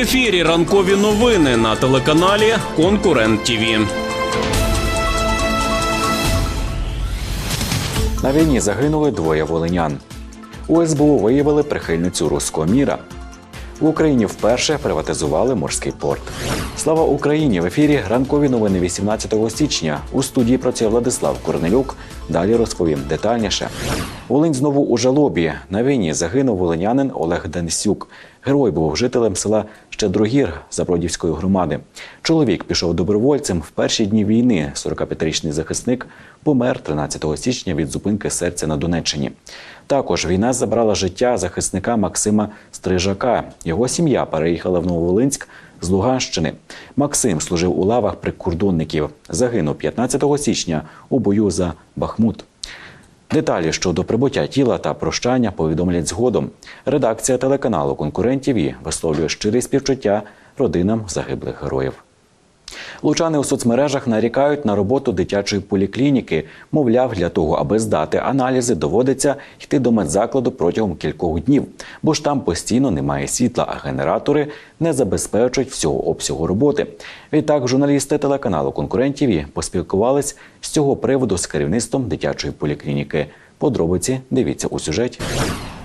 ефірі ранкові новини на телеканалі Конкурент ТІВІ. На війні загинули двоє волинян. У СБУ виявили прихильницю руського міра. В Україні вперше приватизували морський порт. Слава Україні! В ефірі ранкові новини 18 січня. У студії працює Владислав Корнелюк. Далі розповім детальніше. Волинь знову у жалобі. На війні загинув волинянин Олег Денисюк. Герой був жителем села Щедрогір Забродівської громади. Чоловік пішов добровольцем в перші дні війни. 45-річний захисник помер 13 січня від зупинки серця на Донеччині. Також війна забрала життя захисника Максима Стрижака. Його сім'я переїхала в Нововолинськ з Луганщини. Максим служив у лавах прикордонників. Загинув 15 січня у бою за Бахмут. Деталі щодо прибуття тіла та прощання повідомлять згодом. Редакція телеканалу Конкурентів висловлює щирі співчуття родинам загиблих героїв. Лучани у соцмережах нарікають на роботу дитячої поліклініки. Мовляв, для того, аби здати аналізи, доводиться йти до медзакладу протягом кількох днів, бо ж там постійно немає світла, а генератори не забезпечують всього обсягу роботи. Відтак, журналісти телеканалу конкурентів поспілкувались з цього приводу з керівництвом дитячої поліклініки. Подробиці дивіться у сюжеті.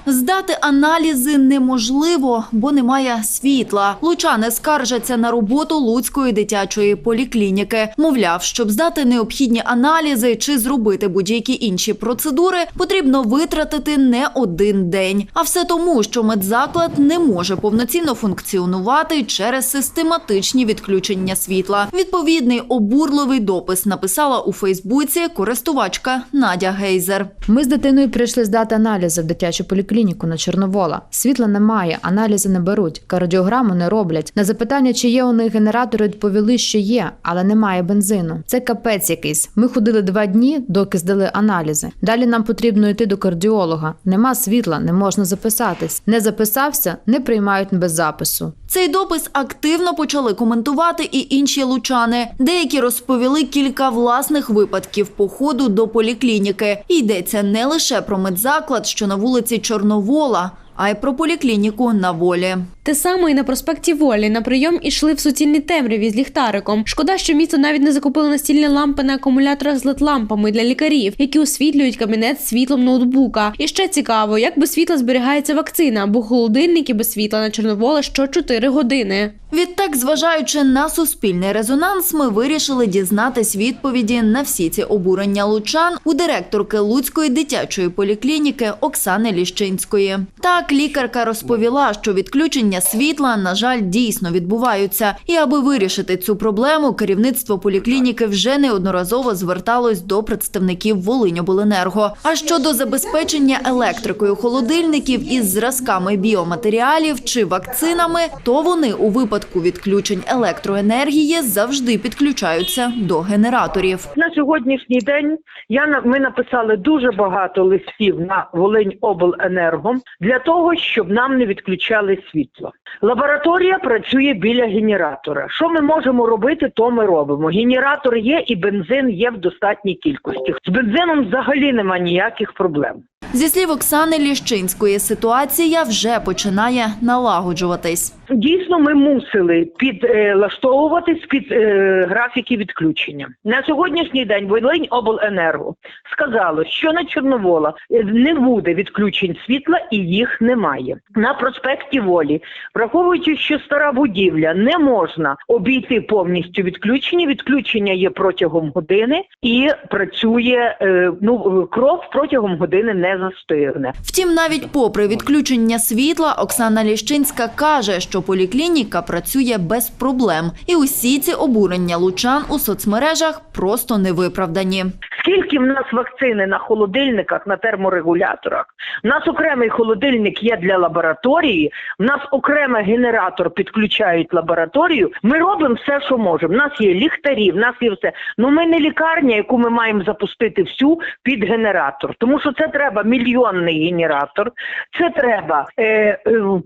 Здати аналізи неможливо, бо немає світла. Лучани скаржаться на роботу Луцької дитячої поліклініки. Мовляв, щоб здати необхідні аналізи чи зробити будь-які інші процедури, потрібно витратити не один день. А все тому, що медзаклад не може повноцінно функціонувати через систематичні відключення світла. Відповідний обурливий допис написала у Фейсбуці користувачка Надя Гейзер. Ми з дитиною прийшли здати аналізи в дитячу поліклініку на Чорновола. Світла немає, аналізи не беруть, кардіограму не роблять. На запитання, чи є у них генератори, відповіли, що є, але немає бензину. Це капець якийсь. Ми ходили два дні, доки здали аналізи. Далі нам потрібно йти до кардіолога. Нема світла, не можна записатись. Не записався, не приймають без запису. Цей допис активно почали коментувати і інші лучани. Деякі розповіли кілька власних випадків походу до поліклініки. Йдеться не лише про медзаклад, що на вулиці Чорновола, а й про поліклініку на волі. Те саме і на проспекті Волі на прийом ішли в суцільній темряві з ліхтариком. Шкода, що місто навіть не закупило настільні лампи на акумуляторах з LED-лампами для лікарів, які освітлюють кабінет світлом ноутбука. І ще цікаво, як без світла зберігається вакцина, бо холодильники без світла на Чорновола що 4 години. Відтак, зважаючи на суспільний резонанс, ми вирішили дізнатись відповіді на всі ці обурення лучан у директорки Луцької дитячої поліклініки Оксани Ліщинської. Так, лікарка розповіла, що відключення світла, на жаль, дійсно відбуваються. І аби вирішити цю проблему, керівництво поліклініки вже неодноразово зверталось до представників Волиньобленерго. А щодо забезпечення електрикою холодильників із зразками біоматеріалів чи вакцинами, то вони у випадку відключень електроенергії завжди підключаються до генераторів. На сьогоднішній день я ми написали дуже багато листів на Волинь обленерго для того, щоб нам не відключали світло. Лабораторія працює біля генератора. Що ми можемо робити, то ми робимо. Генератор є і бензин є в достатній кількості. З бензином взагалі нема ніяких проблем. Зі слів Оксани Ліщинської, ситуація вже починає налагоджуватись. Дійсно, ми мусили підлаштовуватись під е, графіки відключення. На сьогоднішній день Волинь обленерго сказало, що на Чорновола е, не буде відключень світла і їх немає. На проспекті Волі, враховуючи, що стара будівля не можна обійти повністю відключення. Відключення є протягом години і працює е, ну кров протягом години не застигне. Втім, навіть попри відключення світла, Оксана Ліщинська каже, що поліклініка працює без проблем, і усі ці обурення лучан у соцмережах просто невиправдані. Скільки в нас вакцини на холодильниках, на терморегуляторах? У нас окремий холодильник є для лабораторії, в нас окремий генератор підключають лабораторію. Ми робимо все, що можемо. У нас є ліхтарі, в нас є все. Ну ми не лікарня, яку ми маємо запустити всю під генератор. Тому що це треба мільйонний генератор. Це треба, е, е,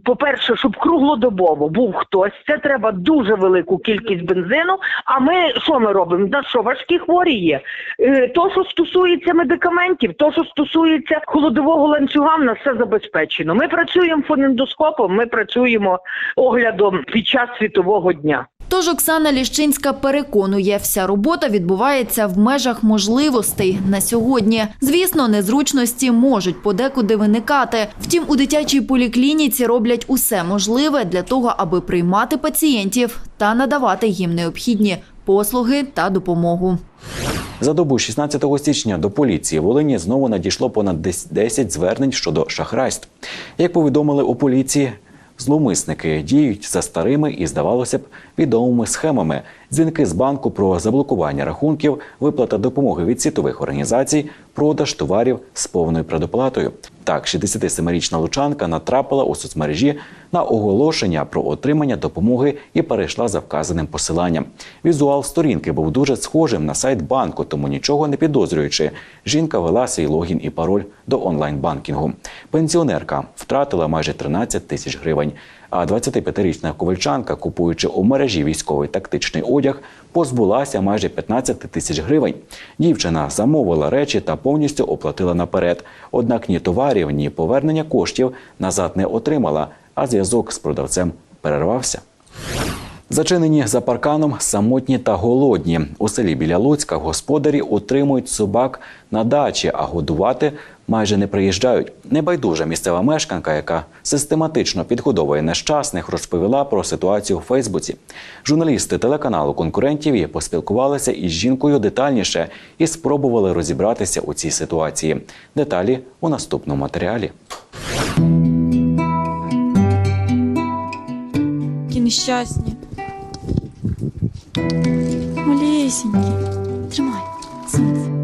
по-перше, щоб круглодобово був хтось. Це треба дуже велику кількість бензину. А ми що ми робимо? На що важкі хворі є? Е, то, що стосується медикаментів, то, що стосується холодового ланцюга, в нас все забезпечено. Ми працюємо фонендоскопом, ми працюємо оглядом під час світового дня. Тож Оксана Ліщинська переконує, вся робота відбувається в межах можливостей на сьогодні. Звісно, незручності можуть подекуди виникати. Втім, у дитячій поліклініці роблять усе можливе для того, аби приймати пацієнтів та надавати їм необхідні послуги та допомогу. За добу 16 січня до поліції Волині знову надійшло понад 10 звернень щодо шахрайств. Як повідомили у поліції, зловмисники діють за старими і, здавалося б, відомими схемами. Дзвінки з банку про заблокування рахунків, виплата допомоги від світових організацій, продаж товарів з повною предоплатою. Так, 67-річна лучанка натрапила у соцмережі на оголошення про отримання допомоги і перейшла за вказаним посиланням. Візуал сторінки був дуже схожим на сайт банку, тому нічого не підозрюючи. Жінка вела свій логін і пароль до онлайн-банкінгу. Пенсіонерка втратила майже 13 тисяч гривень. А 25-річна ковальчанка, купуючи у мережі військовий тактичний одяг, позбулася майже 15 тисяч гривень. Дівчина замовила речі та повністю оплатила наперед. Однак ні товарів, ні повернення коштів назад не отримала, а зв'язок з продавцем перервався. Зачинені за парканом самотні та голодні. У селі біля Луцька господарі утримують собак на дачі, а годувати майже не приїжджають. Небайдужа місцева мешканка, яка систематично підгодовує нещасних, розповіла про ситуацію у Фейсбуці. Журналісти телеканалу конкурентів поспілкувалися із жінкою детальніше і спробували розібратися у цій ситуації. Деталі у наступному матеріалі. Такі нещасні. Малесенькі. Тримай. Сонце.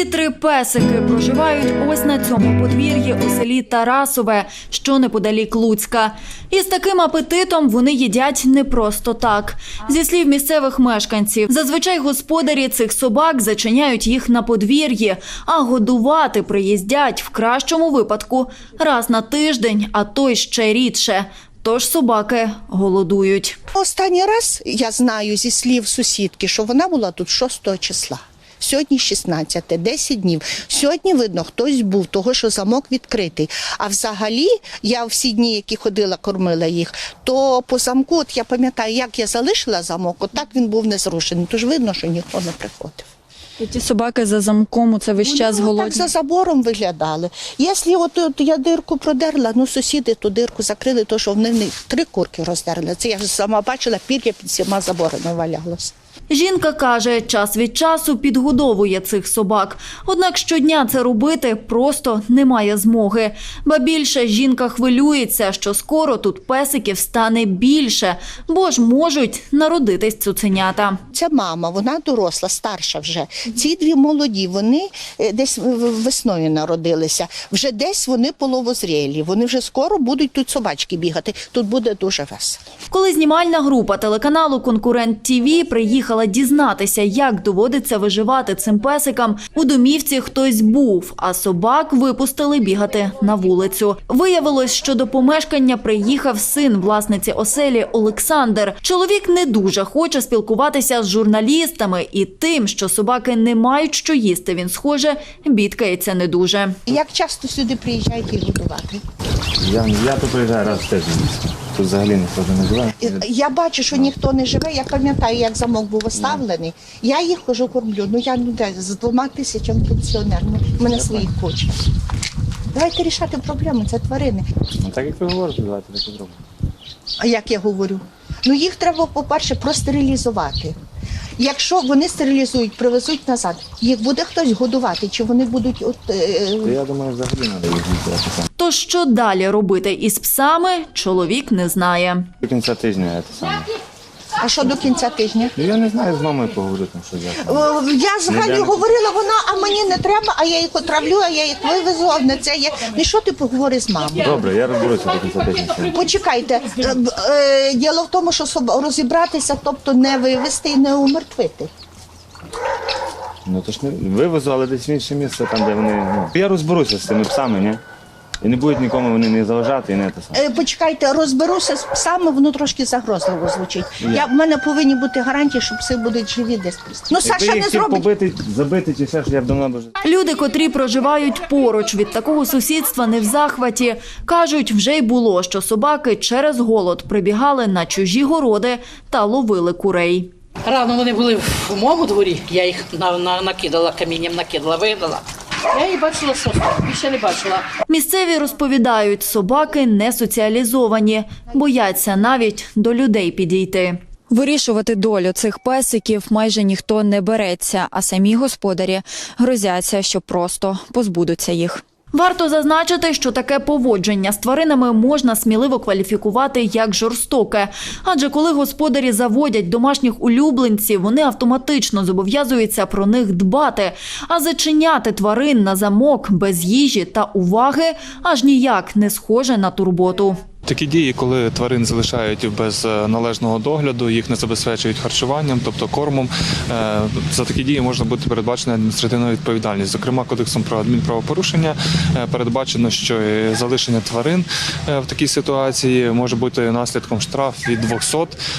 Ці три песики проживають ось на цьому подвір'ї у селі Тарасове, що неподалік Луцька. І з таким апетитом вони їдять не просто так. Зі слів місцевих мешканців, зазвичай господарі цих собак зачиняють їх на подвір'ї, а годувати приїздять в кращому випадку раз на тиждень, а то й ще рідше. Тож собаки голодують. Останній раз я знаю зі слів сусідки, що вона була тут 6 числа. Сьогодні 16, 10 днів. Сьогодні видно, хтось був, того що замок відкритий. А взагалі, я всі дні, які ходила, кормила їх, то по замку, от я пам'ятаю, як я залишила замок, от так він був не зрушений. Тож видно, що ніхто не приходив. І ті собаки за замком, це весь час Вони так за забором виглядали. Якщо от, от я дирку продерла, ну сусіди ту дирку закрили, то що вони не три курки роздерли. Це я ж сама бачила, пір'я під всіма заборами валялося. Жінка каже, час від часу підгодовує цих собак. Однак щодня це робити просто немає змоги. Ба більше жінка хвилюється, що скоро тут песиків стане більше, бо ж можуть народитись цуценята. Ця мама, вона доросла, старша вже. Ці дві молоді, вони е, десь весною народилися. Вже десь вони половозрілі. Вони вже скоро будуть тут собачки бігати. Тут буде дуже весело. Коли знімальна група телеканалу Конкурент ТІВІ приїхала дізнатися, як доводиться виживати цим песикам, у домівці хтось був, а собак випустили бігати на вулицю. Виявилось, що до помешкання приїхав син власниці оселі Олександр. Чоловік не дуже хоче спілкуватися з журналістами і тим, що собаки не мають що їсти. Він схоже бідкається не дуже. Як часто сюди приїжджають їх годувати? Я, я тут приїжджаю раз в тиждень. Тут взагалі ніхто не живе. Я бачу, що ніхто не живе. Я пам'ятаю, як замок був оставлений. Я їх хожу кормлю. Ну я ну де з двома тисячами пенсіонер. В мене своїх хоче. Давайте рішати проблему, це тварини. Ну так як ви говорите, давайте так і зробимо. А як я говорю? Ну їх треба, по-перше, простерилізувати. Якщо вони стерилізують, привезуть назад, їх буде хтось годувати, чи вони будуть от е, я думаю, взагалі треба їх віддати. То що далі робити із псами, чоловік не знає. До кінця тижня це саме. А що до кінця тижня? Ну я не знаю, з мамою поговорю там, що я. Е, Я з Не говорила, вона, а мені не треба, а я їх отравлю, а я їх вивезу, а не це є. Ну що ти поговори з мамою? Добре, я розберуся до кінця тижня. Почекайте, е, б- е, діло в тому, що соб- розібратися, тобто не вивезти і не умертвити. Ну то ж не вивезу, але десь в інше місце, там, де вони. Ну. Я розберуся з цими псами, ні? І не будуть нікому вони не заважати і не те саме. Е, Почекайте, розберуся з псами, воно трошки загрозливо звучить. Я, в мене повинні бути гарантії, що пси будуть живі десь. Ну, Якби Саша їх не всіх зробить. побити, забити чи ще, що я б давно б вже. Люди, котрі проживають поруч від такого сусідства, не в захваті. Кажуть, вже й було, що собаки через голод прибігали на чужі городи та ловили курей. Рано вони були в моєму дворі, я їх на, на, накидала камінням, накидала, вигнала. Я її бачила сосну, більше не бачила. Місцеві розповідають, собаки не соціалізовані, бояться навіть до людей підійти. Вирішувати долю цих песиків майже ніхто не береться, а самі господарі грозяться, що просто позбудуться їх. Варто зазначити, що таке поводження з тваринами можна сміливо кваліфікувати як жорстоке. Адже коли господарі заводять домашніх улюбленців, вони автоматично зобов'язуються про них дбати. А зачиняти тварин на замок без їжі та уваги аж ніяк не схоже на турботу. Такі дії, коли тварин залишають без е, належного догляду, їх не забезпечують харчуванням, тобто кормом. е, За такі дії можна бути передбачена адміністративна відповідальність. Зокрема, кодексом про адмінправопорушення е, передбачено, що залишення тварин в такій ситуації може бути наслідком штраф від 200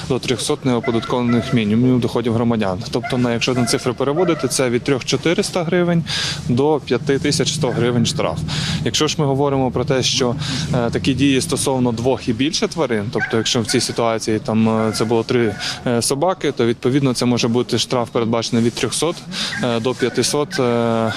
до 300 неоподаткованих мінімумів доходів громадян. Тобто, на якщо на цифри переводити, це від 3400 гривень до 5100 гривень штраф. Якщо ж ми говоримо про те, що такі дії стосовно двох і більше тварин, тобто, якщо в цій ситуації там е, це було три е, собаки, то відповідно це може бути штраф передбачений від 300 е, до 500 е, е,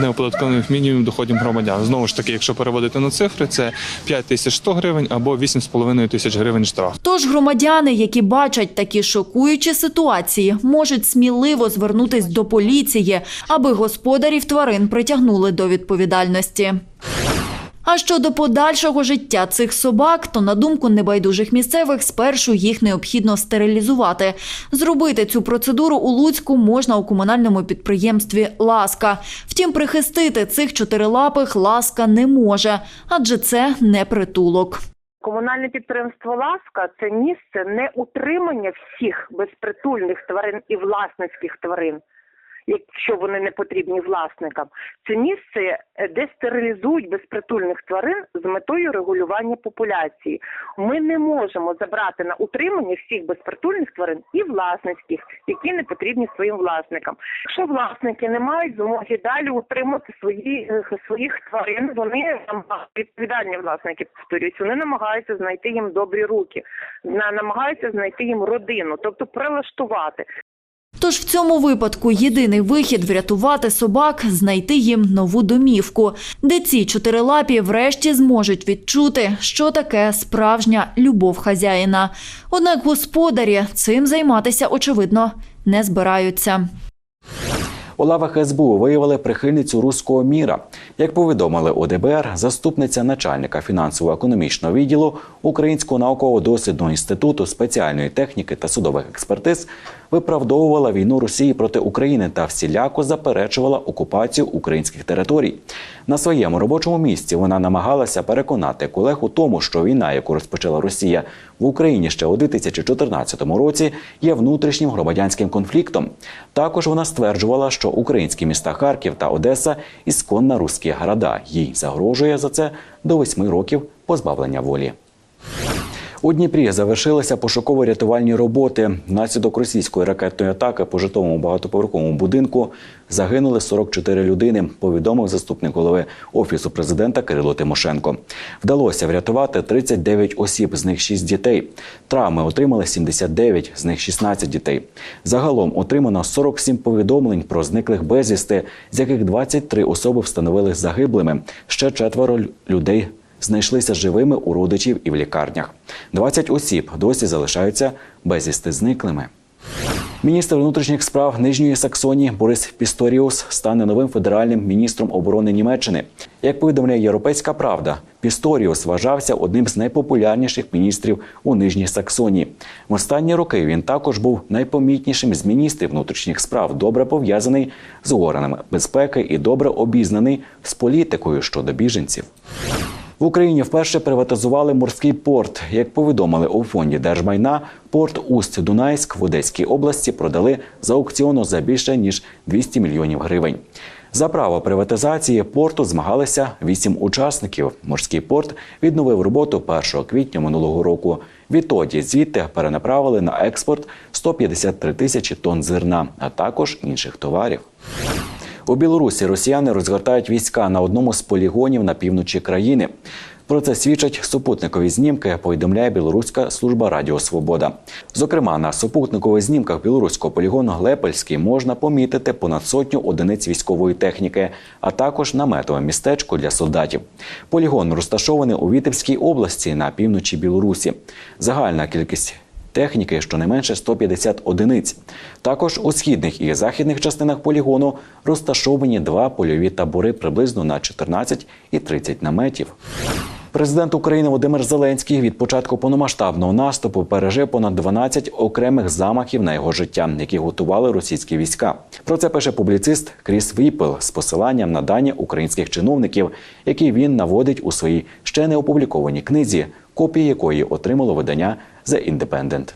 неоподаткованих мінімумів доходів громадян. Знову ж таки, якщо переводити на цифри, це 5100 гривень або 8,5 тисяч гривень штраф. Тож громадяни, які бачать такі шокуючі ситуації, можуть сміливо звернутись до поліції, аби господарів тварин притягнули до відповідальності. А щодо подальшого життя цих собак, то на думку небайдужих місцевих, спершу їх необхідно стерилізувати. Зробити цю процедуру у Луцьку можна у комунальному підприємстві Ласка. Втім, прихистити цих чотирилапих ласка не може, адже це не притулок. Комунальне підприємство Ласка це місце не утримання всіх безпритульних тварин і власницьких тварин, якщо вони не потрібні власникам. Це місце, е, де стерилізують безпритульних тварин з метою регулювання популяції. Ми не можемо забрати на утримання всіх безпритульних тварин і власницьких, які не потрібні своїм власникам. Якщо власники не мають змоги далі утримати свої е, своїх тварин, вони відповідальні власники повторюють, вони намагаються знайти їм добрі руки, намагаються знайти їм родину, тобто прилаштувати. Тож в цьому випадку єдиний вихід врятувати собак, знайти їм нову домівку, де ці чотирилапі врешті зможуть відчути, що таке справжня любов хазяїна. Однак господарі цим займатися очевидно не збираються. У лавах СБУ виявили прихильницю руського міра. Як повідомили ОДБР, заступниця начальника фінансово-економічного відділу Українського науково-дослідного інституту спеціальної техніки та судових експертиз виправдовувала війну Росії проти України та всіляко заперечувала окупацію українських територій. На своєму робочому місці вона намагалася переконати колег у тому, що війна, яку розпочала Росія в Україні ще у 2014 році, є внутрішнім громадянським конфліктом. Також вона стверджувала, що українські міста Харків та Одеса ісконна русські города. Їй загрожує за це до восьми років позбавлення волі. У Дніпрі завершилися пошуково-рятувальні роботи. Внаслідок російської ракетної атаки по житловому багатоповерховому будинку загинули 44 людини. Повідомив заступник голови офісу президента Кирило Тимошенко. Вдалося врятувати 39 осіб, з них 6 дітей. Травми отримали 79, з них 16 дітей. Загалом отримано 47 повідомлень про зниклих безвісти, з яких 23 особи встановили загиблими. Ще четверо людей знайшлися живими у родичів і в лікарнях. 20 осіб досі залишаються безвісти зниклими. Міністр внутрішніх справ Нижньої Саксонії Борис Пісторіус стане новим федеральним міністром оборони Німеччини. Як повідомляє Європейська Правда, Пісторіус вважався одним з найпопулярніших міністрів у Нижній Саксонії. В останні роки він також був найпомітнішим з міністрів внутрішніх справ, добре пов'язаний з органами безпеки і добре обізнаний з політикою щодо біженців. В Україні вперше приватизували морський порт. Як повідомили у фонді держмайна, порт Усть-Дунайськ в Одеській області продали за аукціону за більше ніж 200 мільйонів гривень. За право приватизації порту змагалися вісім учасників. Морський порт відновив роботу 1 квітня минулого року. Відтоді звідти перенаправили на експорт 153 тисячі тонн зерна, а також інших товарів. У Білорусі росіяни розгортають війська на одному з полігонів на півночі країни. Про це свідчать супутникові знімки, повідомляє білоруська служба Радіо Свобода. Зокрема, на супутникових знімках білоруського полігону Глепельський можна помітити понад сотню одиниць військової техніки, а також наметове містечко для солдатів. Полігон розташований у Вітебській області на півночі Білорусі. Загальна кількість техніки щонайменше 150 одиниць. Також у східних і західних частинах полігону розташовані два польові табори приблизно на 14 і 30 наметів. Президент України Володимир Зеленський від початку повномасштабного наступу пережив понад 12 окремих замахів на його життя, які готували російські війська. Про це пише публіцист Кріс Віпел з посиланням на дані українських чиновників, які він наводить у своїй ще не опублікованій книзі, копії якої отримало видання The Independent.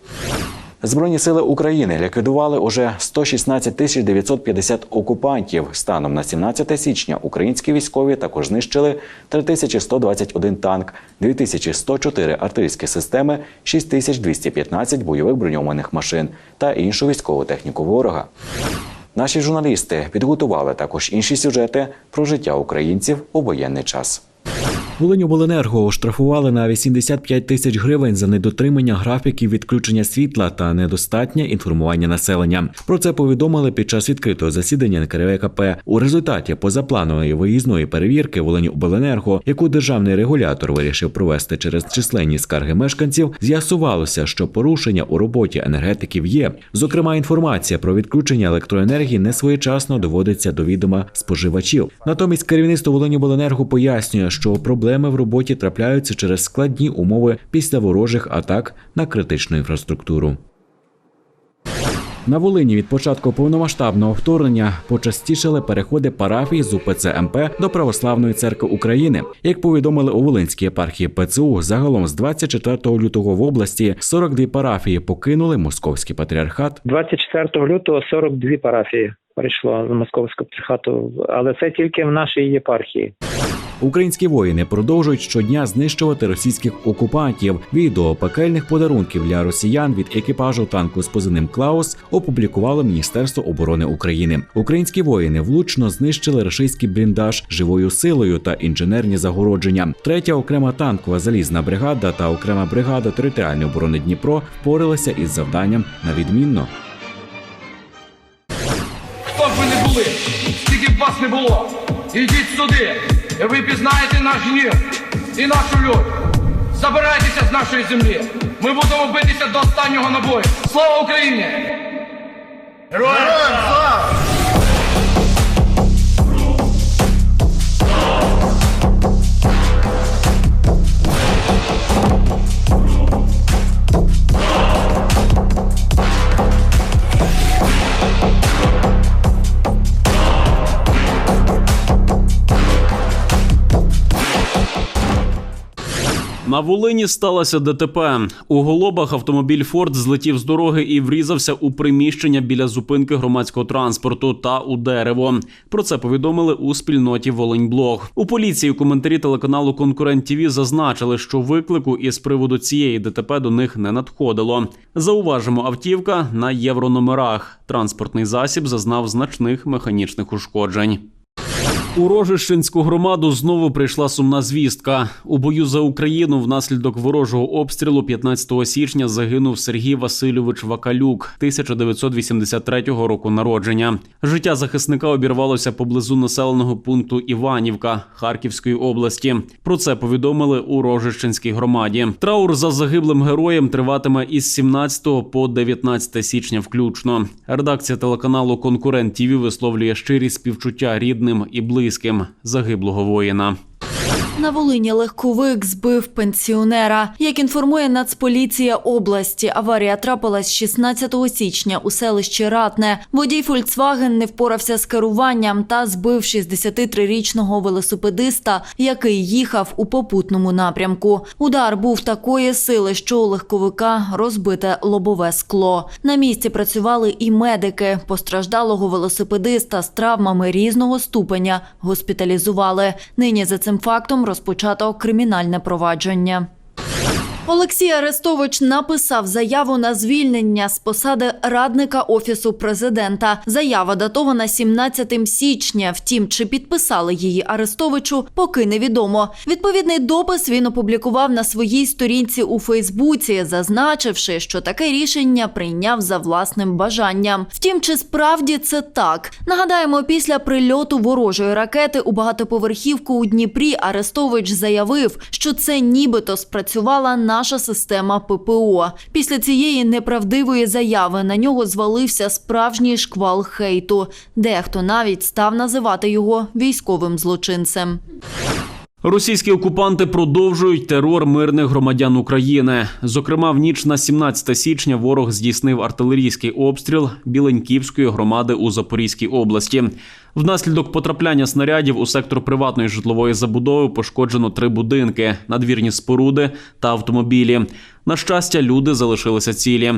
Збройні сили України ліквідували уже 116 тисяч 950 окупантів. Станом на 17 січня українські військові також знищили 3121 танк, 2104 артилерійські системи, 6215 бойових броньованих машин та іншу військову техніку ворога. Наші журналісти підготували також інші сюжети про життя українців у воєнний час. Волиньобленерго оштрафували на 85 тисяч гривень за недотримання графіків відключення світла та недостатнє інформування населення. Про це повідомили під час відкритого засідання НКРВКП. У результаті позапланової виїзної перевірки Волиньобленерго, яку державний регулятор вирішив провести через численні скарги мешканців, з'ясувалося, що порушення у роботі енергетиків є. Зокрема, інформація про відключення електроенергії не своєчасно доводиться до відома споживачів. Натомість керівництво Волиньобленерго пояснює, що проблеми в роботі трапляються через складні умови після ворожих атак на критичну інфраструктуру. На Волині від початку повномасштабного вторгнення почастішали переходи парафій з УПЦ МП до Православної церкви України. Як повідомили у Волинській єпархії ПЦУ, загалом з 24 лютого в області 42 парафії покинули московський патріархат. 24 лютого 42 парафії перейшло з московського патріархату, але це тільки в нашій єпархії. Українські воїни продовжують щодня знищувати російських окупантів. Відео пекельних подарунків для росіян від екіпажу танку з позивним Клаус опублікувало Міністерство оборони України. Українські воїни влучно знищили російський бліндаж живою силою та інженерні загородження. Третя окрема танкова залізна бригада та окрема бригада територіальної оборони Дніпро впоралися із завданням на відмінно. Хто б ви не були, скільки б вас не було, ідіть сюди, і ви пізнаєте наш гнів і нашу лють. Забирайтеся з нашої землі. Ми будемо битися до останнього набою. Слава Україні! Героям слава! На Волині сталося ДТП. У Голобах автомобіль Форд злетів з дороги і врізався у приміщення біля зупинки громадського транспорту та у дерево. Про це повідомили у спільноті Волиньблог. У поліції у коментарі телеканалу Конкурент ТІВІ зазначили, що виклику із приводу цієї ДТП до них не надходило. Зауважимо, автівка на єврономерах. Транспортний засіб зазнав значних механічних ушкоджень. У Рожищенську громаду знову прийшла сумна звістка. У бою за Україну внаслідок ворожого обстрілу 15 січня загинув Сергій Васильович Вакалюк, 1983 року народження. Життя захисника обірвалося поблизу населеного пункту Іванівка Харківської області. Про це повідомили у Рожищенській громаді. Траур за загиблим героєм триватиме із 17 по 19 січня включно. Редакція телеканалу Конкурент ТІВІ висловлює щирі співчуття рідним і близьким загиблого воїна. На Волині легковик збив пенсіонера. Як інформує Нацполіція області, аварія трапилась 16 січня у селищі Ратне. Водій Фольксваген не впорався з керуванням та збив 63-річного велосипедиста, який їхав у попутному напрямку. Удар був такої сили, що у легковика розбите лобове скло. На місці працювали і медики. Постраждалого велосипедиста з травмами різного ступеня госпіталізували. Нині за цим фактом розпочато кримінальне провадження. Олексій Арестович написав заяву на звільнення з посади радника офісу президента. Заява датована 17 січня. Втім, чи підписали її Арестовичу, поки невідомо. Відповідний допис він опублікував на своїй сторінці у Фейсбуці, зазначивши, що таке рішення прийняв за власним бажанням. Втім, чи справді це так? Нагадаємо, після прильоту ворожої ракети у багатоповерхівку у Дніпрі Арестович заявив, що це нібито спрацювала наша система ППО. Після цієї неправдивої заяви на нього звалився справжній шквал хейту. Дехто навіть став називати його військовим злочинцем. Російські окупанти продовжують терор мирних громадян України. Зокрема, в ніч на 17 січня ворог здійснив артилерійський обстріл Біленьківської громади у Запорізькій області. Внаслідок потрапляння снарядів у сектор приватної житлової забудови пошкоджено три будинки, надвірні споруди та автомобілі. На щастя, люди залишилися цілі.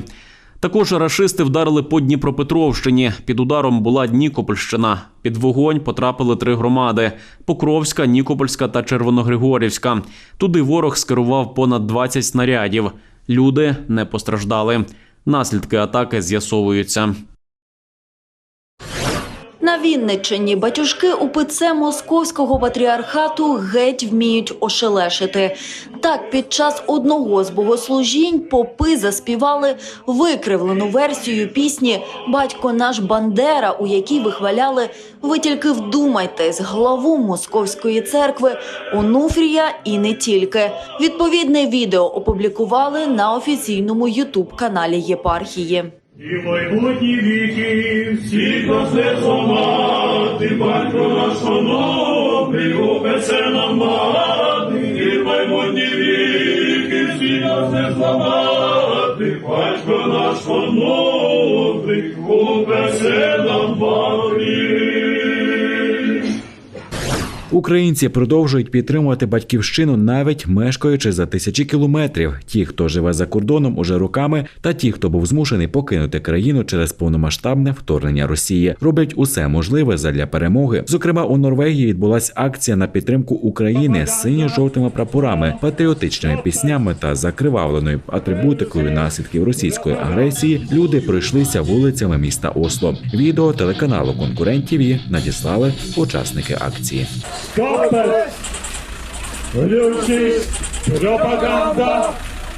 Також рашисти вдарили по Дніпропетровщині. Під ударом була Нікопольщина. Під вогонь потрапили три громади: Покровська, Нікопольська та Червоногригорівська. Туди ворог скерував понад 20 снарядів. Люди не постраждали. Наслідки атаки з'ясовуються. На Вінниччині батюшки УПЦ Московського патріархату геть вміють ошелешити. Так, під час одного з богослужінь попи заспівали викривлену версію пісні Батько наш Бандера, у якій вихваляли Ви тільки вдумайтесь главу Московської церкви Онуфрія і не тільки. Відповідне відео опублікували на офіційному ютуб каналі єпархії. І майбутні віки всіх нас не зламати, батько наш шановний, опице нам мати, і майбутні віки всіх нас не зламати, батько наш шановний, упесе нам мати. Українці продовжують підтримувати батьківщину навіть мешкаючи за тисячі кілометрів. Ті, хто живе за кордоном уже роками, та ті, хто був змушений покинути країну через повномасштабне вторгнення Росії, роблять усе можливе задля перемоги. Зокрема, у Норвегії відбулася акція на підтримку України з синьо-жовтими прапорами, патріотичними піснями та закривавленою атрибутикою наслідків російської агресії. Люди пройшлися вулицями міста Осло. Відео телеканалу Конкурент ТІВІ надіслали учасники акції. Kopert, Lucis, Propaganda,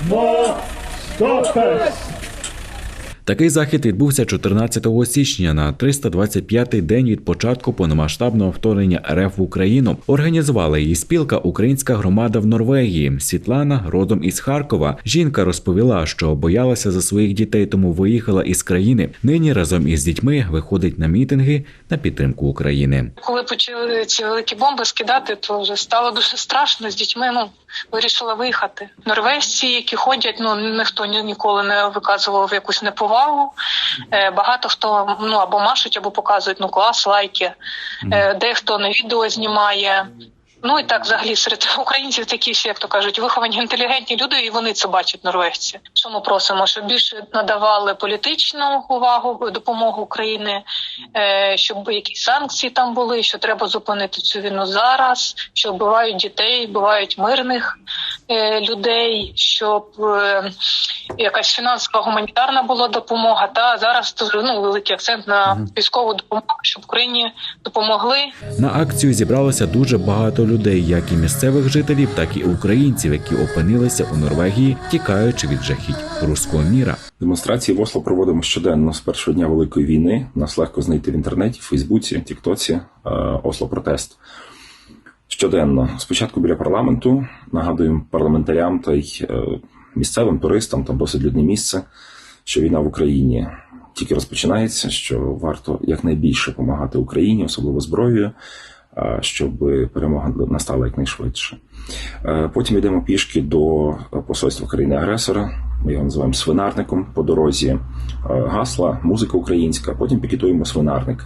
Mo, Kopert. Такий захід відбувся 14 січня на 325-й день від початку повномасштабного вторгнення РФ в Україну. Організувала її спілка Українська громада в Норвегії. Світлана родом із Харкова. Жінка розповіла, що боялася за своїх дітей, тому виїхала із країни. Нині разом із дітьми виходить на мітинги на підтримку України. Коли почали ці великі бомби скидати, то вже стало дуже страшно з дітьми. Ну вирішила виїхати. Норвежці, які ходять, ну ніхто ні- ніколи не виказував якусь неповагу. Е, багато хто ну або машуть, або показують ну клас, лайки. Е, дехто на відео знімає. Ну і так, взагалі, серед українців такі всі, як то кажуть, виховані інтелігентні люди, і вони це бачать, норвежці. Що ми просимо, щоб більше надавали політичну увагу, допомогу Україні, е, щоб якісь санкції там були, що треба зупинити цю війну зараз, що вбивають дітей, вбивають мирних людей, щоб е, якась фінансова гуманітарна була допомога. Та зараз ну великий акцент на військову допомогу, щоб Україні допомогли. На акцію зібралося дуже багато людей, як і місцевих жителів, так і українців, які опинилися у Норвегії, тікаючи від жахіть руського міра. Демонстрації в Осло проводимо щоденно з першого дня Великої війни. Нас легко знайти в інтернеті, в Фейсбуці, Тіктоці, е, Осло Протест. Щоденно. Спочатку біля парламенту нагадуємо парламентарям та й е, місцевим туристам, там досить людне місце, що війна в Україні тільки розпочинається, що варто якнайбільше допомагати Україні, особливо зброєю, е, щоб перемога настала якнайшвидше. Е, Потім йдемо пішки до посольства країни-агресора. Ми його називаємо свинарником по дорозі. Гасла, музика українська. Потім пікетуємо свинарник.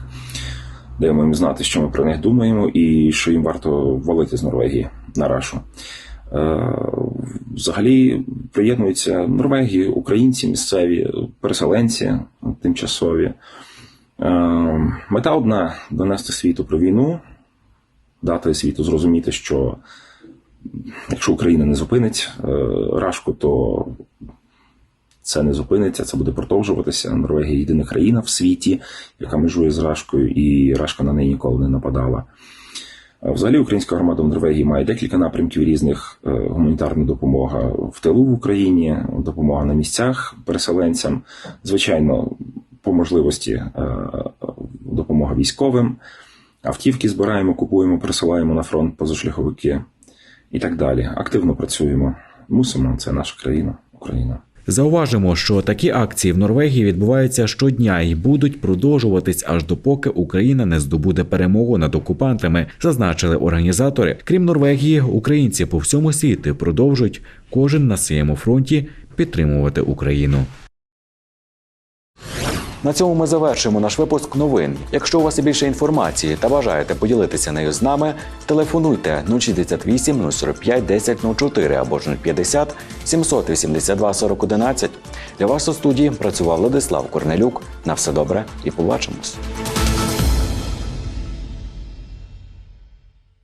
Даємо їм знати, що ми про них думаємо, і що їм варто валити з Норвегії на рашу. Е, Взагалі приєднуються Норвегії, українці, місцеві, переселенці тимчасові. Е, Мета одна донести світу про війну, дати світу зрозуміти, що якщо Україна не зупинить е, рашку, то це не зупиниться, це буде продовжуватися. Норвегія єдина країна в світі, яка межує з Рашкою, і Рашка на неї ніколи не нападала. Взагалі, українська громада в Норвегії має декілька напрямків різних: Е, гуманітарна допомога в тилу в Україні, допомога на місцях переселенцям, звичайно, по можливості е, допомога військовим, автівки збираємо, купуємо, присилаємо на фронт позашляховики і так далі. Активно працюємо. Мусимо, це наша країна, Україна. Зауважимо, що такі акції в Норвегії відбуваються щодня і будуть продовжуватись аж допоки Україна не здобуде перемогу над окупантами, зазначили організатори. Крім Норвегії, українці по всьому світу продовжують кожен на своєму фронті підтримувати Україну. На цьому ми завершуємо наш випуск новин. Якщо у вас є більше інформації та бажаєте поділитися нею з нами, телефонуйте 068 045 1004 або ж 050 782 4011. Для вас у студії працював Владислав Корнелюк. На все добре і побачимось.